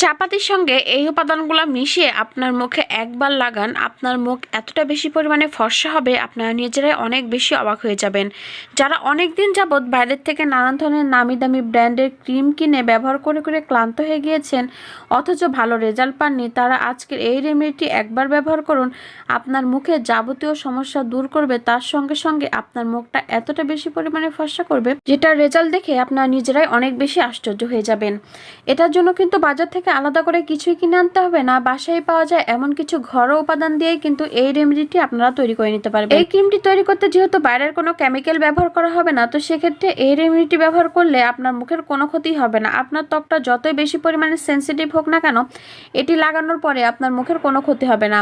চাপাতির সঙ্গে এই উপাদানগুলো মিশিয়ে আপনার মুখে একবার লাগান, আপনার মুখ এতটা বেশি পরিমাণে ফর্সা হবে, আপনারা নিজেরাই অনেক বেশি অবাক হয়ে যাবেন। যারা অনেক দিন যাবৎ বাইরের থেকে নানান ধরনের নামি দামি ব্র্যান্ডের ক্রিম কিনে ব্যবহার করে করে ক্লান্ত হয়ে গিয়েছেন, অথচ ভালো রেজাল্ট পাননি, তারা আজকের এই রেমেডিটি একবার ব্যবহার করুন, আপনার মুখে যাবতীয় সমস্যা দূর করবে, তার সঙ্গে সঙ্গে আপনার মুখটা এতটা বেশি পরিমাণে ফর্সা করবে যেটা রেজাল্ট দেখে আপনারা নিজেরাই অনেক বেশি আশ্চর্য হয়ে যাবেন। এটার জন্য কিন্তু বাজার থেকে আলাদা করে কিছুই কিনে আনতে হবে না, বাসায় পাওয়া যায় এমন কিছু ঘরোয়া উপাদান দিয়েই কিন্তু এই রেমেডিটি আপনারা তৈরি করে নিতে পারবেন। এই ক্রিমটি তৈরি করতে যেহেতু বাইরের কোনো কেমিক্যাল ব্যবহার করা হবে না, তো সেক্ষেত্রে এই রেমেডিটি ব্যবহার করলে আপনার মুখের কোনো ক্ষতি হবে না। আপনার ত্বকটা যতই বেশি পরিমাণে সেন্সিটিভ হোক না কেন, এটি লাগানোর পরে আপনার মুখের কোনো ক্ষতি হবে না।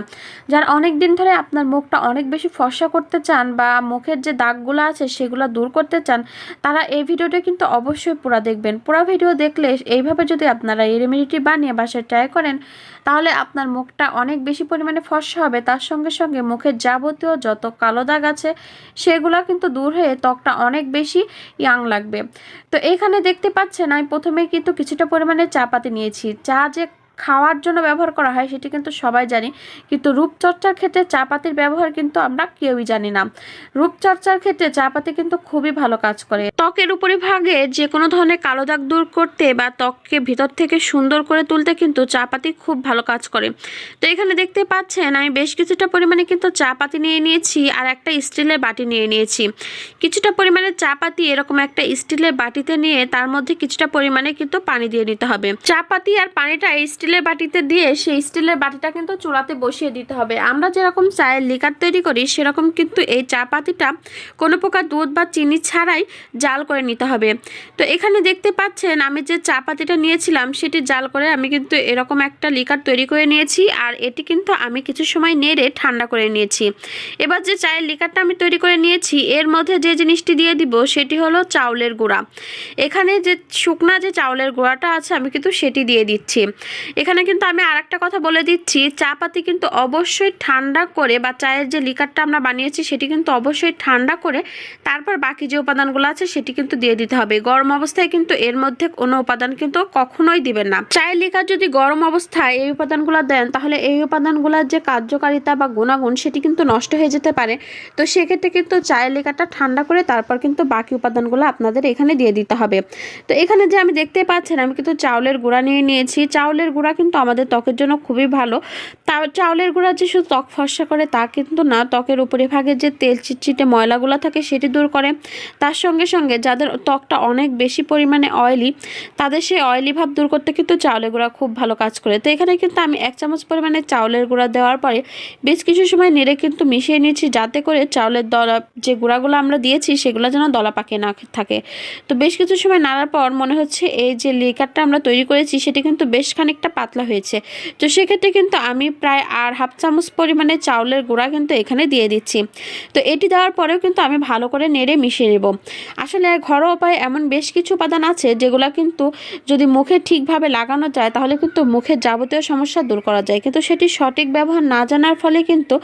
যারা অনেক দিন ধরে আপনার মুখটা অনেক বেশি ফর্সা করতে চান বা মুখের যে দাগগুলো আছে সেগুলো দূর করতে চান, তারা এই ভিডিওটা কিন্তু অবশ্যই পুরো দেখবেন। পুরো ভিডিও দেখলে এইভাবে যদি আপনারা এই রেমেডিটি বানিয়ে বাসায় ট্রাই করেন, তাহলে আপনার মুখটা অনেক বেশি পরিমাণে ফর্সা হবে। তার সঙ্গে সঙ্গে মুখের যাবতীয় যত কালো দাগ আছে, সেগুলো কিন্তু দূর হয়ে ত্বকটা অনেক বেশি ইয়াং লাগবে। তো এখানে দেখতে পাচ্ছেন, আমি প্রথমে কিন্তু কিছুটা পরিমাণে চা পাতি নিয়েছি। চা যে খাওয়ার জন্য ব্যবহার করা হয়, সেটি কিন্তু সবাই জানি। কিন্তু রূপচর্চার ক্ষেত্রে চা পাতির ব্যবহার কিন্তু আমরা কেউই জানি না। রূপচর্চার ক্ষেত্রে চা পাতি কিন্তু খুবই ভালো কাজ করে। ত্বকের উপরিভাগে যে কোনো ধরনের কালো দাগ দূর করতে বা ত্বককে ভিতর থেকে সুন্দর করে তুলতে কিন্তু চা পাতি খুব ভালো কাজ করে। তো এখানে দেখতে পাচ্ছেন, আমি বেশ কিছুটা পরিমাণে কিন্তু চা পাতি নিয়ে নিয়েছি আর একটা স্টিলের বাটি নিয়ে নিয়েছি। কিছুটা পরিমাণে চা পাতি এরকম একটা স্টিলের বাটিতে নিয়ে তার মধ্যে কিছুটা পরিমাণে কিন্তু পানি দিয়ে নিতে হবে। চা পাতি আর পানিটা এই স্টিলের বাটিতে দিয়ে সেই স্টিলের বাটিটা কিন্তু চুলাতে বসিয়ে দিতে হবে। আমরা যেরকম চায়ের লিকার তৈরি করি, সেরকম কিন্তু এই চা পাতিটা কোনো প্রকার দুধ বা চিনি ছাড়াই জাল করে নিতে হবে। তো এখানে দেখতে পাচ্ছেন, আমি যে চা পাতিটা নিয়েছিলাম, সেটি জাল করে আমি কিন্তু এরকম একটা লিকার তৈরি করে নিয়েছি আর এটি কিন্তু আমি কিছু সময় নেড়ে ঠান্ডা করে নিয়েছি। এবার যে চায়ের লিকারটা আমি তৈরি করে নিয়েছি, এর মধ্যে যে জিনিসটি দিয়ে দিব, সেটি হলো চাউলের গুঁড়া। এখানে যে শুকনা যে চাউলের গুঁড়াটা আছে, আমি কিন্তু সেটি দিয়ে দিচ্ছি। এখানে কিন্তু আমি আর কথা বলে দিচ্ছি চা পাতি কিন্তু অবশ্যই ঠান্ডা করে বা চায়ের যে লিকারটা আমরা বানিয়েছি সেটি কিন্তু অবশ্যই ঠান্ডা করে তারপর বাকি যে উপাদানগুলো আছে সেটি কিন্তু দিয়ে দিতে হবে। গরম অবস্থায় কিন্তু এর মধ্যে কোনো উপাদান কিন্তু কখনোই দিবেন না। চায়ের লিকার যদি গরম অবস্থায় এই উপাদানগুলো দেন, তাহলে এই উপাদানগুলোর যে কার্যকারিতা বা গুণাগুণ সেটি কিন্তু নষ্ট হয়ে যেতে পারে। তো সেক্ষেত্রে কিন্তু চায়ের লিকারটা ঠান্ডা করে তারপর কিন্তু বাকি উপাদানগুলো আপনাদের এখানে দিয়ে দিতে হবে। তো এখানে যে আমি দেখতে পাচ্ছেন, আমি কিন্তু চাউলের গুঁড়া নিয়ে নিয়েছি। চাউলের গুঁড়া কিন্তু আমাদের ত্বকের জন্য খুবই ভালো। তা চাউলের গুঁড়া যে শুধু ত্বক ফর্সা করে তা কিন্তু না, ত্বকের উপরে ভাগে যে তেল চিটচিটে ময়লাগুলো থাকে সেটি দূর করে। তার সঙ্গে সঙ্গে যাদের ত্বকটা অনেক বেশি পরিমাণে অয়েলি তাদের সেই অয়েলি ভাব দূর করতে কিন্তু চাউলের গুঁড়া খুব ভালো কাজ করে। তো এখানে কিন্তু আমি এক চামচ পরিমাণে চাউলের গুঁড়া দেওয়ার পরে বেশ কিছু সময় নেড়ে কিন্তু মিশিয়ে নিয়েছি যাতে করে চাউলের দলা, যে গুঁড়াগুলো আমরা দিয়েছি সেগুলো যেন দলা পাকে না থাকে। তো বেশ কিছু সময় নাড়ার পর মনে হচ্ছে এই যে লিকারটা আমরা তৈরি করেছি সেটি কিন্তু বেশ খানিকটা পাতলা হয়েছে। তো সেক্ষেত্রে কিন্তু আমি প্রায় আর হাফ চামচ পরিমাণে চাউলের গুঁড়া কিন্তু এখানে দিয়ে দিচ্ছি। তো এটি দেওয়ার পরেও কিন্তু আমি ভালো করে নেড়ে মিশিয়ে নেব। আসলে ঘরোয়া উপায়ে এমন বেশ কিছু উপাদান আছে যেগুলো কিন্তু যদি মুখে ঠিকভাবে লাগানো যায় তাহলে কিন্তু মুখের যাবতীয় সমস্যা দূর করা যায়। কিন্তু সেটি সঠিক ব্যবহার না জানার ফলে কিন্তু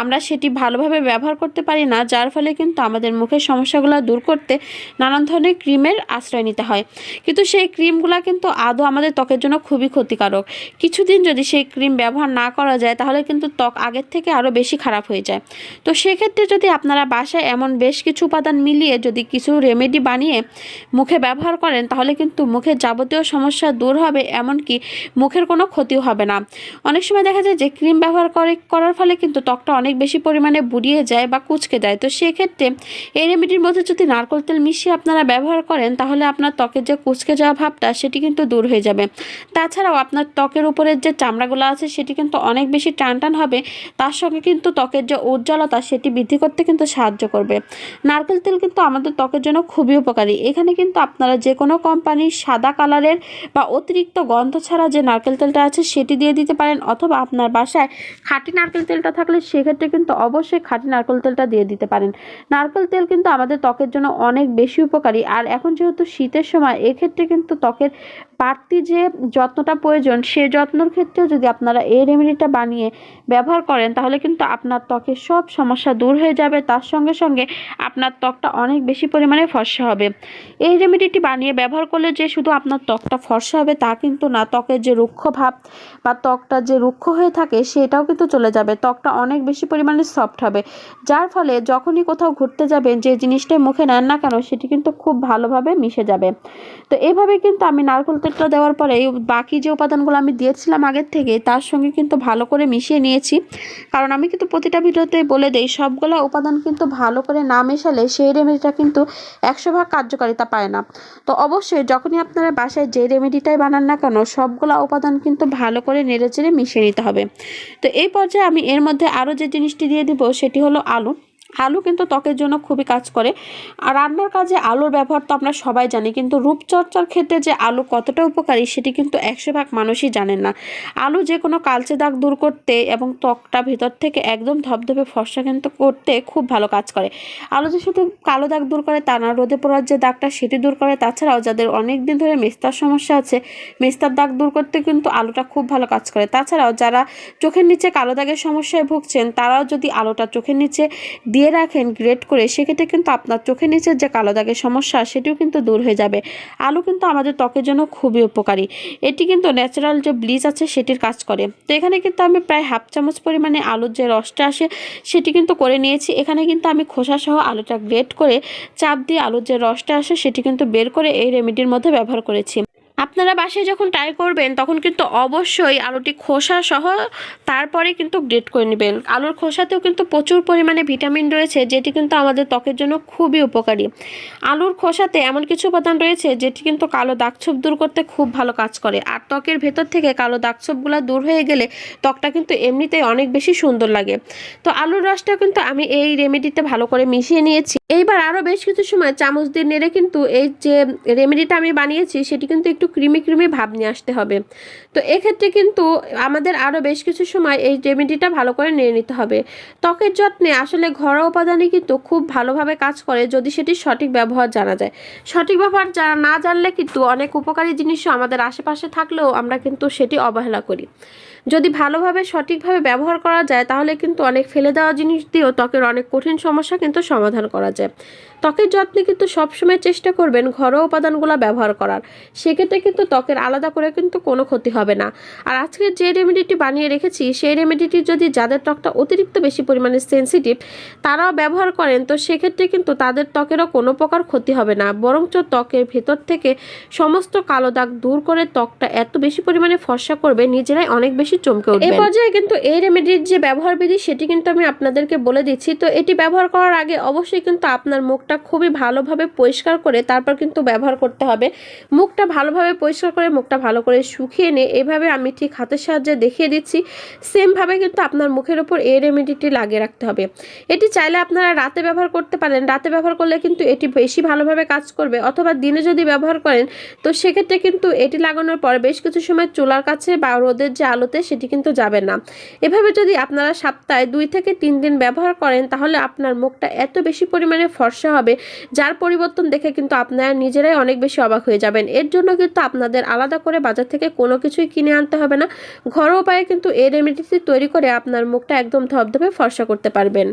আমরা সেটি ভালোভাবে ব্যবহার করতে পারি না, যার ফলে কিন্তু আমাদের মুখের সমস্যাগুলো দূর করতে নানান ধরনের ক্রিমের আশ্রয় নিতে হয়। কিন্তু সেই ক্রিমগুলো কিন্তু আদৌ আমাদের ত্বকের জন্য খুবই ক্ষতিকারক। কিছুদিন যদি সেই ক্রিম ব্যবহার না করা যায়, তাহলে কিন্তু ত্বক আগের থেকে আরও বেশি খারাপ হয়ে যায়। তো সেক্ষেত্রে যদি আপনারা বাসায় এমন বেশ কিছু উপাদান মিলিয়ে যদি কিছু রেমেডি বানিয়ে মুখে ব্যবহার করেন, তাহলে কিন্তু মুখের যাবতীয় সমস্যা দূর হবে, এমনকি মুখের কোনো ক্ষতিও হবে না। অনেক সময় দেখা যায় যে ক্রিম ব্যবহার করে, করার ফলে কিন্তু ত্বকটা অনেক বেশি পরিমাণে বুড়িয়ে যায় বা কুচকে যায় তো সেক্ষেত্রে এই রেমেডির মধ্যে যদি নারকল তেল মিশিয়ে আপনারা ব্যবহার করেন, তাহলে আপনার ত্বকের যে কুচকে যাওয়া ভাবটা, সেটি কিন্তু দূর হয়ে যাবে। তাছাড়াও আপনার ত্বকের উপরের যে চামড়াগুলো আছে, সেটি কিন্তু অনেক বেশি টান টান হবে। তার সঙ্গে কিন্তু ত্বকের যে উজ্জ্বলতা, সেটি বৃদ্ধি করতে কিন্তু সাহায্য করবে। নারকেল তেল কিন্তু আমাদের ত্বকের জন্য খুবই উপকারী। এখানে কিন্তু আপনারা যে কোনো কোম্পানির সাদা কালারের বা অতিরিক্ত গন্ধ ছাড়া যে নারকেল তেলটা আছে, সেটি দিয়ে দিতে পারেন। অথবা আপনার বাসায় খাঁটি নারকেল তেলটা থাকলে, সেক্ষেত্রে কিন্তু অবশ্যই খাঁটি নারকেল তেলটা দিয়ে দিতে পারেন। নারকেল তেল কিন্তু আমাদের ত্বকের জন্য অনেক বেশি উপকারী। আর এখন যেহেতু শীতের সময়, এক্ষেত্রে কিন্তু ত্বকের বাড়তি যে যত্নটা প্রয়োজন প্রয়োজন সে যত্নর ক্ষেত্রেও যদি আপনারা এই রেমেডিটা বানিয়ে ব্যবহার করেন, তাহলে কিন্তু আপনার ত্বকের সব সমস্যা দূর হয়ে যাবে। তার সঙ্গে সঙ্গে আপনার ত্বকটা অনেক বেশি পরিমাণে ফর্সা হবে। এই রেমেডিটি বানিয়ে ব্যবহার করলে যে শুধু আপনার ত্বকটা ফর্সা হবে তা কিন্তু না, ত্বকের যে রুক্ষ ভাব বা ত্বকটা যে রুক্ষ হয়ে থাকে সেটাও কিন্তু চলে যাবে। ত্বকটা অনেক বেশি পরিমাণে সফট হবে। যার ফলে যখনই কোথাও ঘুরতে যাবেন, যে জিনিসটাই মুখে নেন না কেন, সেটি কিন্তু খুব ভালোভাবে মিশে যাবে। তো এইভাবে কিন্তু আমি নারকেল তেলটা দেওয়ার পরে বাকি যে উপাদানগুলো আমি দিয়েছিলাম আগের থেকে, তার সঙ্গে কিন্তু ভালো করে মিশিয়ে নিয়েছি। কারণ আমি কিন্তু প্রতিটা ভিডিওতে বলে দেই, সবগুলো উপাদান কিন্তু ভালো করে না মেশালে সেই রেমেডিটা কিন্তু একশো ভাগ কার্যকারিতা পায় না। তো অবশ্যই যখনই আপনারা বাসায় যে রেমেডিটাই বানান না কেন, সবগুলো উপাদান কিন্তু ভালো করে নেড়ে চেড়ে মিশিয়ে নিতে হবে। তো এই পর্যায়ে আমি এর মধ্যে আরও যে জিনিসটি দিয়ে দিব, সেটি হলো আলু। আলু কিন্তু ত্বকের জন্য খুবই কাজ করে। আর রান্নার কাজে আলুর ব্যবহার তো আমরা সবাই জানি, কিন্তু রূপচর্চার ক্ষেত্রে যে আলু কতটা উপকারী সেটি কিন্তু একশো ভাগ মানুষই জানেন না। আলু যে কোনো কালচে দাগ দূর করতে এবং ত্বকটা ভিতর থেকে একদম ধপধপে ফর্সা কিন্তু করতে খুব ভালো কাজ করে। আলু যে শুধু কালো দাগ দূর করে তা না, রোদে পড়ার যে দাগটা সেটি দূর করে, তাছাড়াও যাদের অনেক দিন ধরে মেস্তার সমস্যা আছে, মেস্তার দাগ দূর করতে কিন্তু আলুটা খুব ভালো কাজ করে। তাছাড়াও যারা চোখের নিচে কালো দাগের সমস্যায় ভুগছেন, তারাও যদি আলুটা চোখের নিচে দিয়ে রাখেন গ্রেট করে, সেক্ষেত্রে কিন্তু আপনার চোখের নিচের যে কালো দাগের সমস্যা, সেটিও কিন্তু দূর হয়ে যাবে। আলু কিন্তু আমাদের ত্বকের জন্য খুবই উপকারী। এটি কিন্তু ন্যাচারাল যে ব্লিচ আছে, সেটির কাজ করে। তো এখানে কিন্তু আমি প্রায় হাফ চামচ পরিমাণে আলুর যে রসটা আসে, সেটি কিন্তু করে নিয়েছি। এখানে কিন্তু আমি খোসা সহ আলুটা গ্রেট করে, চাপ দিয়ে আলুর যে রসটা আসে, সেটি কিন্তু বের করে এই রেমেডির মধ্যে ব্যবহার করেছি। আপনারা বাসায় যখন ট্রাই করবেন, তখন কিন্তু অবশ্যই আলুটি খোসা সহ তারপরে কিন্তু গ্রেট করে নেবেন। আলুর খোসাতেও কিন্তু প্রচুর পরিমাণে ভিটামিন রয়েছে, যেটি কিন্তু আমাদের ত্বকের জন্য খুবই উপকারী। আলুর খোসাতে এমন কিছু উপাদান রয়েছে, যেটি কিন্তু কালো দাগছোপ দূর করতে খুব ভালো কাজ করে। আর ত্বকের ভেতর থেকে কালো দাগছোপগুলো দূর হয়ে গেলে ত্বকটা কিন্তু এমনিতেই অনেক বেশি সুন্দর লাগে। তো আলুর রসটা কিন্তু আমি এই রেমেডিতে ভালো করে মিশিয়ে নিয়েছি। এইবার আরও বেশ কিছু সময় চামচ দিয়ে নেড়ে কিন্তু এই যে রেমেডিটা আমি বানিয়েছি, সেটি কিন্তু একটু ক্রিমি ক্রিমি ভাব নিয়ে আসতে হবে। তো এক্ষেত্রে কিন্তু আমাদের আরও বেশ কিছু সময় এই রেমেডিটা ভালো করে নিয়ে নিতে হবে। ত্বকের যত্নে আসলে ঘরোয়া উপাদানই কিন্তু খুব ভালোভাবে কাজ করে যদি সেটির সঠিক ব্যবহার জানা যায়। সঠিক ব্যবহার জানা না জানলে কিন্তু অনেক উপকারী জিনিসও আমাদের আশেপাশে থাকলেও আমরা কিন্তু সেটি অবহেলা করি। যদি ভালোভাবে, সঠিকভাবে ব্যবহার করা যায়, তাহলে কিন্তু অনেক ফেলে দেওয়া জিনিস দিয়েও ত্বকের অনেক কঠিন সমস্যা কিন্তু সমাধান করা যায় ত্বকের যত্নে কিন্তু সবসময় চেষ্টা করবেন ঘরোয়া উপাদানগুলো ব্যবহার করার। সেক্ষেত্রে কিন্তু ত্বকের আলাদা করে কিন্তু কোনো ক্ষতি হবে না। আর আজকে যে রেমেডিটি বানিয়ে রেখেছি, সেই রেমেডিটি যদি যাদের ত্বকটা অতিরিক্ত বেশি পরিমাণে সেন্সিটিভ তারাও ব্যবহার করেন, তো সেক্ষেত্রে কিন্তু তাদের ত্বকেরও কোনো প্রকার ক্ষতি হবে না। বরঞ্চ ত্বকের ভেতর থেকে সমস্ত কালো দাগ দূর করে ত্বকটা এত বেশি পরিমাণে ফর্সা করবে, নিজেরাই অনেক বেশি চমকে উঠবে এই পর্যায়ে কিন্তু এই রেমেডির যে ব্যবহার বিধি সেটি কিন্তু আমি আপনাদেরকে বলে দিচ্ছি। তো এটি ব্যবহার করার আগে অবশ্যই কিন্তু আপনার মুখটা খুবই ভালোভাবে পরিষ্কার করে তারপর কিন্তু ব্যবহার করতে হবে। মুখটা ভালোভাবে পরিষ্কার করে মুখটা ভালো করে শুকিয়ে নিয়ে এভাবে আমি ঠিক হাতের সাহায্যে দেখিয়ে দিচ্ছি। সেমভাবে কিন্তু আপনার মুখের ওপর এই রেমেডিটি লাগিয়ে রাখতে হবে। এটি চাইলে আপনারা রাতে ব্যবহার করতে পারেন। রাতে ব্যবহার করলে কিন্তু এটি বেশি ভালোভাবে কাজ করবে অথবা দিনে যদি ব্যবহার করেন, তো সেক্ষেত্রে কিন্তু এটি লাগানোর পর বেশ কিছু সময় চুলার কাছে বা রোদের যে আলোতে সেটি কিন্তু যাবে না। এভাবে যদি আপনারা সপ্তাহে দুই থেকে তিন দিন ব্যবহার করেন, তাহলে আপনার মুখটা এত বেশি পরিমাণে ফর্সা হবে যার পরিবর্তন দেখে কিন্তু আপনারা নিজেরাই অনেক বেশি অবাক হয়ে যাবেন। এর জন্য কিন্তু আপনাদের আলাদা করে বাজার থেকে কোনো কিছুই কিনে আনতে হবে না। ঘরোয়া উপায়ে কিন্তু এই রেমেডিটি তৈরি করে আপনার মুখটা একদম ধপধপে ফর্সা করতে পারবেন।